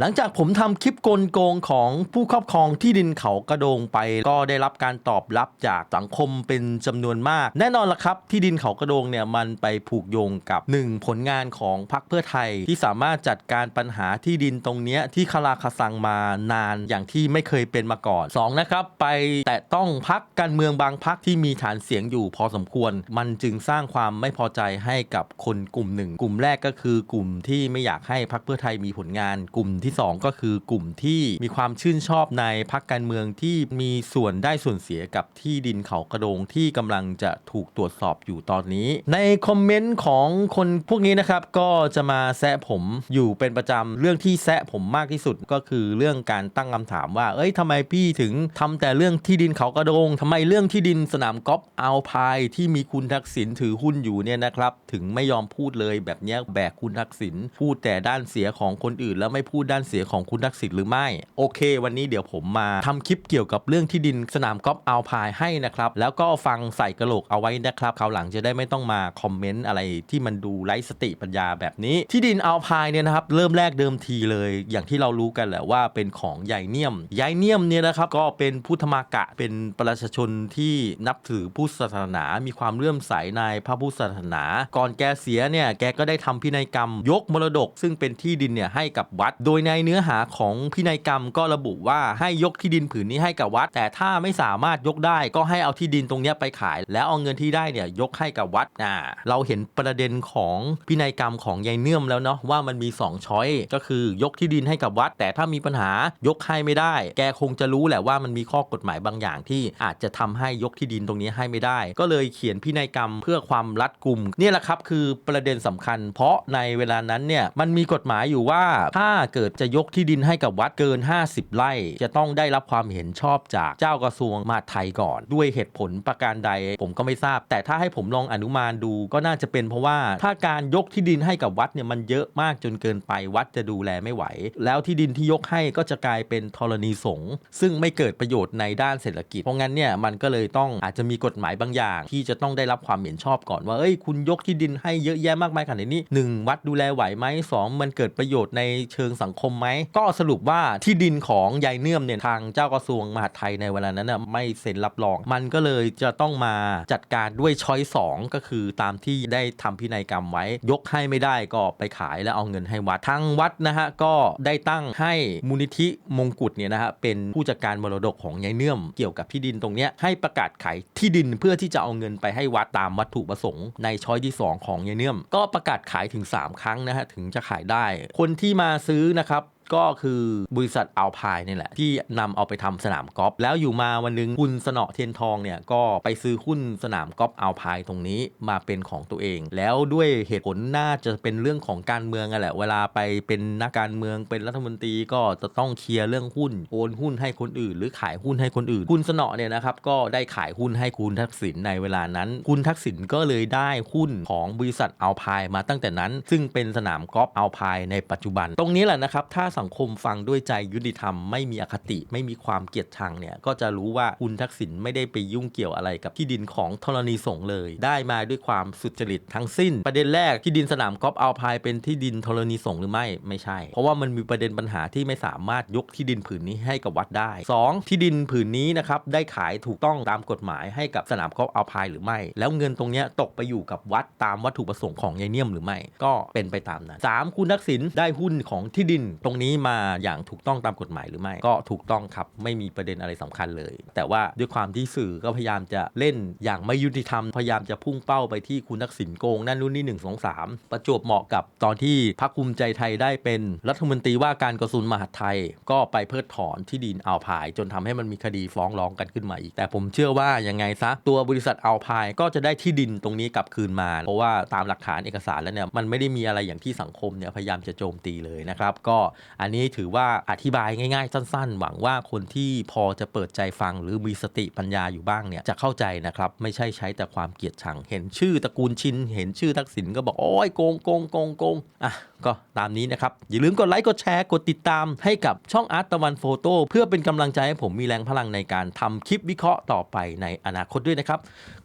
หลังจากผมทำคลิปกลโกงของผู้ครอบครองที่ดินเขากระโดงไป ก็ได้รับการตอบรับจากสังคมเป็นจำนวนมาก แน่นอนละครับ ที่ดินเขากระโดงเนี่ยมันไปผูกโยงกับ 1 ผลงานของพรรคเพื่อไทย ที่สามารถจัดการปัญหาที่ดินตรงเนี้ยที่คาราคาซังมานานอย่างที่ไม่เคยเป็นมาก่อน 2 นะครับ ไปแตะต้องพักการเมืองบางพักที่มีฐานเสียงอยู่พอสมควร มันจึงสร้างความไม่พอใจให้กับคนกลุ่มหนึ่งกลุ่มแรกก็คือกลุ่มที่ไม่อยากให้พรรคเพื่อไทยมีผลงานกลุ่มที่สองก็คือกลุ่มที่มีความชื่นชอบในพรรคการเมืองที่มีส่วนได้ส่วนเสียกับที่ดินเขากระโดงที่กำลังจะถูกตรวจสอบอยู่ตอนนี้ ในคอมเมนต์ของคนพวกนี้นะครับก็จะมาแซะผมอยู่เป็นประจำเรื่องที่แซะผมมากที่สุดก็คือเรื่องการตั้งคำถามว่า เอ้ยทำไมพี่ถึงทำแต่เรื่องที่ดินเขากระโดงทำไมเรื่องที่ดินสนามกอล์ฟอัลพายที่มีคุณทักษิณถือหุ้นอยู่เนี่ยนะครับถึงไม่ยอมพูดเลยแบบนี้แบกคุณทักษิณพูดแต่ด้านเสียของคนอื่นแล้วไม่พูดด้านเสียของคุณทักษิณหรือไม่ โอเค วันนี้เดี๋ยวผมมาทำคลิปเกี่ยวกับเรื่องที่ดินสนามกอล์ฟอัลพายให้นะครับ แล้วก็ฟังใส่กระโหลกเอาไว้นะครับคราวหลังจะได้ไม่ต้องมาคอมเมนต์อะไรที่มันดูไร้สติปัญญาแบบนี้ ที่ดินอัลพายเนี่ยนะครับเริ่มแรกเดิมทีเลย อย่างที่เรารู้กันแหละว่าเป็นของยายเนียมยายเนียมเนี่ยนะครับก็เป็นพุทธมากะเป็นประชาชนที่นับถือพุทธศาสนา มีความเลื่อมใสในพระพุทธศาสนา ก่อนแกเสียเนี่ยแกก็ได้ทำพินัยกรรมยกมรดก ซึ่งเป็นที่ดินเนี่ยให้กับวัด โดยในเนื้อหาของพินัยกรรมก็ระบุว่าให้ยกที่ดินผืนนี้ให้กับวัด แต่ถ้าไม่สามารถยกได้ก็ให้เอาที่ดินตรงนี้ไปขาย แล้วเอาเงินที่ได้เนี่ยยกให้กับวัดอ่าเราเห็นประเด็นของพินัยกรรมของยายเนื่อมแล้วเนาะว่ามันมี2ช้อยก็คือยกที่ดินให้กับวัด แต่ถ้ามีปัญหายกให้ไม่ได้ แกคงจะรู้แหละว่ามันมีข้อกฎหมายบางอย่างที่อาจจะทำให้ยกที่ดินตรงนี้ให้ไม่ได้ ก็เลยเขียนพินัยกรรมเพื่อความรัดกุมเนี่แหละครับคือประเด็นสำคัญ เพราะในเวลานั้นเนี่ยมันมีกฎหมายอยู่ว่าถ้าเกิดจะยกที่ดินให้กับวัดเกิน 50 ไร่ จะต้องได้รับความเห็นชอบจากเจ้ากระทรวงมหาดไทยก่อน ด้วยเหตุผลประการใด ผมก็ไม่ทราบ แต่ถ้าให้ผมลองอนุมานดูก็น่าจะเป็นเพราะว่าถ้าการยกที่ดินให้กับวัดเนี่ยมันเยอะมากจนเกินไปวัดจะดูแลไม่ไหว แล้วที่ดินที่ยกให้ก็จะกลายเป็นธรณีสงฆ์ซึ่งไม่เกิดประโยชน์ในด้านเศรษฐกิจ เพราะงั้นเนี่ยมันก็เลยต้องอาจจะมีกฎหมายบางอย่าง ที่จะต้องได้รับความเห็นชอบก่อนว่าเอ้ยคุณยกที่ดินให้เยอะแยะมากมายขนาดนี้หนึ่งวัดดูแลไหวไหมสองมันเกิดประโยชน์ในเชิงสังคมไหม ก็สรุปว่าที่ดินของยายเนื่อมเนี่ยทางเจ้ากระทรวงมหาดไทยในเวลานั้นน่ะไม่เซ็นรับรอง มันก็เลยจะต้องมาจัดการด้วยช้อยสองก็คือตามที่ได้ทำพินัยกรรมไว้ ยกให้ไม่ได้ก็ไปขายแล้วเอาเงินให้วัดทางวัดนะฮะก็ได้ตั้งให้มูลนิธิมงกุฎเนี่ยนะฮะเป็นผู้จัดการมรดกของยายเนื่อมเกี่ยวกับที่ดินตรงเนี้ยให้ประกาศขายที่ดินเพื่อที่จะเอาเงินไปให้วัดตามวัตถุประสงค์ในช้อยที่ 2 ของยายเนื่อม ก็ประกาศขายถึง 3 ครั้งนะฮะถึงจะขายได้ คนที่มาซื้อนะครับ ก็คือบริษัทอัลพายนี่แหละ ที่นำเอาไปทำสนามกอล์ฟแล้วอยู่มาวันหนึงคุณสนอเทียนทองเนี่ยก็ไปซื้อหุ้นสนามกอล์ฟอัลพายตรงนี้มาเป็นของตัวเอง แล้วด้วยเหตุผลน่าจะเป็นเรื่องของการเมืองอะแหละเวลาไปเป็นนักการเมืองเป็นรัฐมนตรีก็จะต้องเคลียร์เรื่องหุ้นโอนหุ้นให้คนอื่น หรือขายหุ้นให้คนอื่น คุณสนอเนี่ยนะครับก็ได้ขายหุ้นให้คุณทักษิณในเวลานั้น คุณทักษิณก็เลยได้หุ้นของบริษัทอัลพายมาตั้งแต่นั้น ซึ่งเป็นสนามกอล์ฟอัลพายในปัจจุบัน ตรงนี้แหละนะครับถ้าสังังคมฟังด้วยใจยุติธรรมไม่มีอคติไม่มีความเกลียดชังเนี่ยก็จะรู้ว่าคุณทักษิณไม่ได้ไปยุ่งเกี่ยวอะไรกับที่ดินของธรณีสงฆ์เลย ได้มาด้วยความสุจริตทั้งสิ้น ประเด็นแรกที่ดินสนามกอล์ฟอัลพายเป็นที่ดินธรณีสงฆ์หรือไม่ไม่ใช่ เพราะว่ามันมีประเด็นปัญหาที่ไม่สามารถยกที่ดินผืนนี้ให้กับวัดได้ 2. ที่ดินผืนนี้นะครับได้ขายถูกต้องตามกฎหมายให้กับสนามกอล์ฟอัลพายหรือไม่ แล้วเงินตรงนี้ตกไปอยู่กับวัดตามวัตถุประสงค์ของยายเนียมหรือไม่ ก็เป็นไปตามนั้น 3. คุณทักษิณได้หุ้นของที่ดินตรงนี้มาอย่างถูกต้องตามกฎหมายหรือไม่ ก็ถูกต้องครับ ไม่มีประเด็นอะไรสำคัญเลย แต่ว่าด้วยความที่สื่อก็พยายามจะเล่นอย่างไม่ยุติธรรม พยายามจะพุ่งเป้าไปที่คุณทักษิณโกง นั่นนู่นนี่หนึ่งสองสามประจวบเหมาะกับตอนที่พรรคภูมิใจไทยได้เป็นรัฐมนตรีว่าการกระทรวงมหาดไทย ก็ไปเพิกถอนที่ดินอัลพาย จนทำให้มันมีคดีฟ้องร้องกันขึ้นมาอีก แต่ผมเชื่อว่ายังไงซะตัวบริษัทอัลพายก็จะได้ที่ดินตรงนี้กลับคืนมา เพราะว่าตามหลักฐานเอกสารแล้วเนี่ยมันไม่ได้มีอะไรอย่างที่สังคมเนี่ยพยายามจะโจมตีเลยนะครับก็อันนี้ถือว่าอธิบายง่าย ๆ สั้น ๆ หวังว่าคนที่พอจะเปิดใจฟังหรือมีสติปัญญาอยู่บ้างเนี่ยจะเข้าใจนะครับ ไม่ใช่ใช้แต่ความเกลียดชัง เห็นชื่อตระกูลชิน เห็นชื่อทักษิณก็บอก โอ้ยโกงโกงโกงโกงอะก็ตามนี้นะครับ อย่าลืมกดไลค์กดแชร์กดติดตามให้กับช่องอาร์ตตะวันโฟโต้เพื่อเป็นกำลังใจให้ผมมีแรงพลังในการทำคลิปวิเคราะห์ต่อไปในอนาคตด้วยนะครับ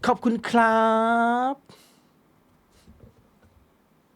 ขอบคุณครับ